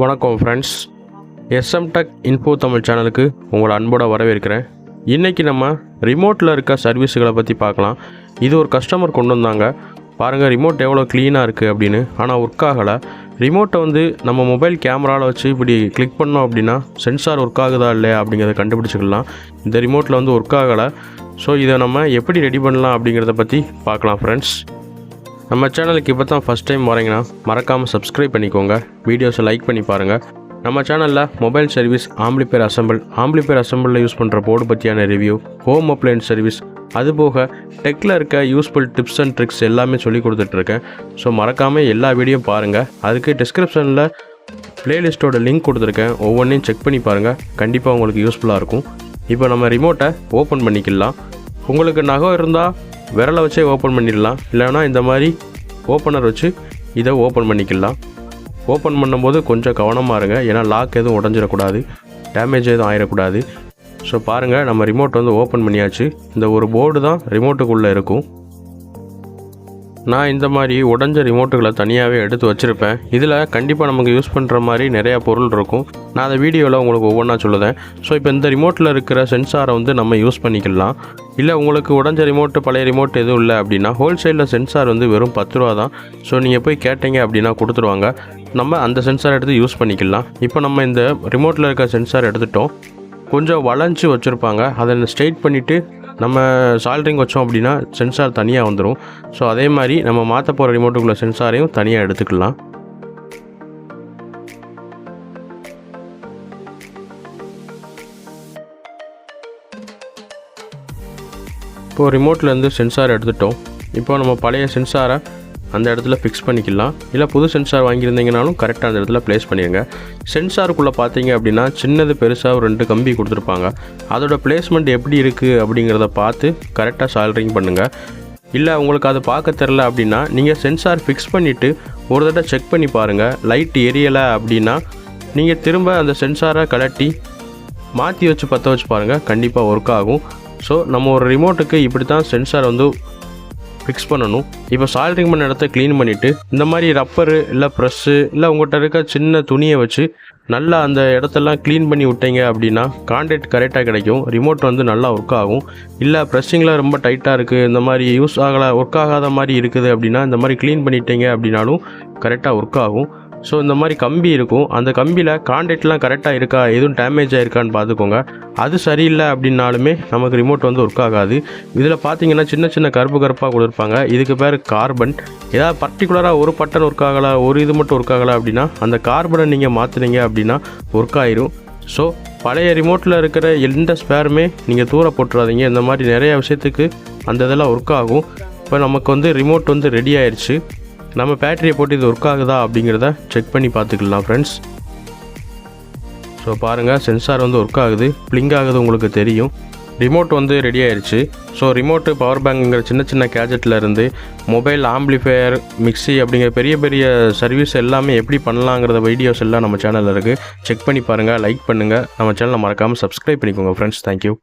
வணக்கம் friends SM tech info Tamil சேனலுக்கு உங்களை அன்போட வரவேற்கிறேன். இன்றைக்கி நம்ம ரிமோட்டில் இருக்க சர்வீஸுகளை பற்றி பார்க்கலாம். இது ஒரு கஸ்டமர் கொண்டு வந்தாங்க. பாருங்கள் ரிமோட் எவ்வளோ க்ளீனாக இருக்குது அப்படின்னு. ஆனால் ஒர்க் ஆகலை. ரிமோட்டை வந்து நம்ம மொபைல் கேமராவில் வச்சு இப்படி கிளிக் பண்ணோம் அப்படின்னா சென்சார் ஒர்க் ஆகுதா இல்லையா அப்படிங்கிறத கண்டுபிடிச்சிக்கலாம். இந்த ரிமோட்டில் வந்து ஒர்க் ஆகலை. ஸோ இதை நம்ம எப்படி ரெடி பண்ணலாம் அப்படிங்கிறத பற்றி பார்க்கலாம் ஃப்ரெண்ட்ஸ் நம்ம சேனலுக்கு இப்போ தான் ஃபஸ்ட் டைம் வரீங்கன்னா மறக்காமல் சப்ஸ்கிரைப் பண்ணிக்கோங்க. வீடியோஸை லைக் பண்ணி பாருங்கள் நம்ம சேனலில் mobile service amplifier assemble amplifier அசம்பிளில் use பண்ணுற போர்டு பற்றியான ரிவ்யூ ஹோம் அப்ளையன்ஸ் சர்வீஸ் அதுபோக டெக்கில் இருக்க யூஸ்ஃபுல் டிப்ஸ் அண்ட் ட்ரிக்ஸ் எல்லாமே சொல்லி கொடுத்துட்ருக்கேன் ஸோ மறக்காமல் எல்லா வீடியோ பாருங்கள் அதுக்கு டிஸ்கிரிப்ஷனில் பிளேலிஸ்ட்டோட லிங்க் கொடுத்துருக்கேன். ஒவ்வொன்றையும் செக் பண்ணி பாருங்கள் கண்டிப்பாக உங்களுக்கு யூஸ்ஃபுல்லாக இருக்கும். இப்போ நம்ம ரிமோட்டை ஓப்பன் பண்ணிக்கலாம். உங்களுக்கு நகம் இருந்தால் விரலை வச்சே ஓப்பன் பண்ணிடலாம். இல்லைன்னா இந்த மாதிரி ஓப்பனர் வச்சு இதை ஓப்பன் பண்ணிக்கலாம். ஓப்பன் பண்ணும்போது கொஞ்சம் கவனமாக இருங்க. ஏன்னா லாக் எதுவும் உடஞ்சிடக்கூடாது. டேமேஜ் எதுவும் ஆயிடக்கூடாது. ஸோ பாருங்கள் நம்ம ரிமோட் வந்து ஓப்பன் பண்ணியாச்சு. இந்த ஒரு போர்டு தான் ரிமோட்டுக்குள்ளே இருக்கும். நான் இந்த மாதிரி உடஞ்ச ரிமோட்டுகளை தனியாகவே எடுத்து வச்சுருப்பேன். இதில் கண்டிப்பாக நமக்கு யூஸ் பண்ணுற மாதிரி நிறையா பொருள் இருக்கும். நான் அந்த வீடியோவில் உங்களுக்கு ஒவ்வொன்றா சொல்லுதேன். ஸோ இப்போ இந்த ரிமோட்டில் இருக்கிற சென்சாரை வந்து நம்ம யூஸ் பண்ணிக்கலாம். இல்லை உங்களுக்கு உடஞ்ச ரிமோட்டு பழைய ரிமோட் எதுவும் இல்லை அப்படின்னா ஹோல்சேலில் சென்சார் வந்து வெறும் பத்து ரூபா தான். ஸோ நீங்கள் போய் கேட்டீங்க அப்படின்னா கொடுத்துருவாங்க. நம்ம அந்த சென்சார் எடுத்து யூஸ் பண்ணிக்கலாம். இப்போ நம்ம இந்த ரிமோட்டில் இருக்கிற சென்சார் எடுத்துட்டோம். கொஞ்சம் வளைஞ்சு வச்சுருப்பாங்க. அதை ஸ்ட்ரெயிட் பண்ணிவிட்டு நம்ம சால்ட்ரிங் வச்சோம் அப்படின்னா சென்சார் தனியாக வந்துடும் ஸோ அதே மாதிரி நம்ம மாற்ற போகிற ரிமோட்டுக்குள்ள சென்சாரையும் தனியாக எடுத்துக்கலாம். இப்போது ரிமோட்லேருந்து சென்சார் எடுத்துட்டோம். இப்போ நம்ம பழைய சென்சாரை அந்த இடத்துல ஃபிக்ஸ் பண்ணிக்கலாம். இல்லை புது சென்சார் வாங்கியிருந்தீங்கனாலும் கரெக்டாக அந்த இடத்துல ப்ளேஸ் பண்ணிடுங்க சென்சாருக்குள்ளே பார்த்தீங்க அப்படின்னா சின்னது பெருசாக ஒரு ரெண்டு கம்பி கொடுத்துருப்பாங்க. அதோட பிளேஸ்மெண்ட் எப்படி இருக்குது அப்படிங்கிறத பார்த்து கரெக்டாக சால்ரிங் பண்ணுங்கள் இல்லை உங்களுக்கு அது பார்க்க தெரில அப்படின்னா நீங்கள் சென்சார் ஃபிக்ஸ் பண்ணிவிட்டு ஒரு தடவை செக் பண்ணி பாருங்கள் லைட் எரியலை அப்படின்னா நீங்கள் திரும்ப அந்த சென்சாரை கலட்டி மாற்றி வச்சு பற்ற வச்சு பாருங்கள் கண்டிப்பாக ஒர்க் ஆகும். ஸோ நம்ம ஒரு ரிமோட்டுக்கு இப்படி தான் சென்சார் வந்து ஃபிக்ஸ் பண்ணணும். இப்போ சால்ட்ரிங் பண்ண இடத்த க்ளீன் பண்ணிவிட்டு இந்த மாதிரி ரப்பரு இல்லை ப்ரெஸ்ஸு இல்லை உங்கள்கிட்ட இருக்க சின்ன துணியை வச்சு நல்லா அந்த இடத்தெல்லாம் க்ளீன் பண்ணி விட்டீங்க அப்படின்னா கான்டாக்ட் கரெக்டாக கிடைக்கும். ரிமோட் வந்து நல்லா ஒர்க் ஆகும். இல்லை ப்ரெஸ்ஸிங்கில் ரொம்ப டைட்டாக இருக்குது இந்த மாதிரி யூஸ் ஆகலை ஒர்க் ஆகாத மாதிரி இருக்குது அப்படின்னா இந்த மாதிரி க்ளீன் பண்ணிட்டீங்க அப்படின்னாலும் கரெக்டாக ஒர்க் ஆகும். ஸோ இந்த மாதிரி கம்பி இருக்கும். அந்த கம்பியில் கான்டாக்ட்லாம் கரெக்டாக இருக்கா? எதுவும் டேமேஜ் ஆயிருக்கான்னு பார்த்துக்கோங்க. அது சரியில்லை அப்படின்னாலுமே நமக்கு ரிமோட் வந்து ஒர்க் ஆகாது. இதில் பார்த்தீங்கன்னா சின்ன சின்ன கருப்பு கருப்பாக கொடுத்துருப்பாங்க. இதுக்கு பேர் கார்பன் ஏதாவது பர்டிகுலராக ஒரு பட்டன் ஒர்க் ஆகலை? ஒரு இது மட்டும் ஒர்க் ஆகலை அப்படின்னா அந்த கார்பனை நீங்கள் மாற்றுனீங்க அப்படின்னா ஒர்க் ஆயிரும். ஸோ பழைய ரிமோட்டில் இருக்கிற எந்த ஸ்பேருமே நீங்கள் தூர போட்டுறாதீங்க. இந்த மாதிரி நிறைய விஷயத்துக்கு அந்த இதெல்லாம் ஒர்க் ஆகும். இப்போ நமக்கு வந்து ரிமோட் வந்து ரெடி ஆயிடுச்சு நம்ம பேட்டரியை போட்டு இது ஒர்க் ஆகுதா அப்படிங்கிறத செக் பண்ணி பார்த்துக்கலாம் ஃப்ரெண்ட்ஸ் ஸோ பாருங்கள் சென்சார் வந்து ஒர்க் ஆகுது. பிளிங்க் ஆகுது உங்களுக்கு தெரியும். ரிமோட் வந்து ரெடி ஆயிடுச்சு ஸோ ரிமோட்டு பவர் பேங்குங்கிற சின்ன சின்ன கேஜெட்டில் இருந்து மொபைல் ஆம்பிளிஃபையர் மிக்ஸி அப்படிங்கிற பெரிய பெரிய சர்வீஸ் எல்லாமே எப்படி பண்ணலாங்கிறத வீடியோஸ் எல்லாம் நம்ம சேனலில் இருக்குது செக் பண்ணி பாருங்கள் லைக் பண்ணுங்கள் நம்ம சேனலை மறக்காமல் சப்ஸ்கிரைப் பண்ணிக்கோங்க ஃப்ரெண்ட்ஸ் தேங்க்யூ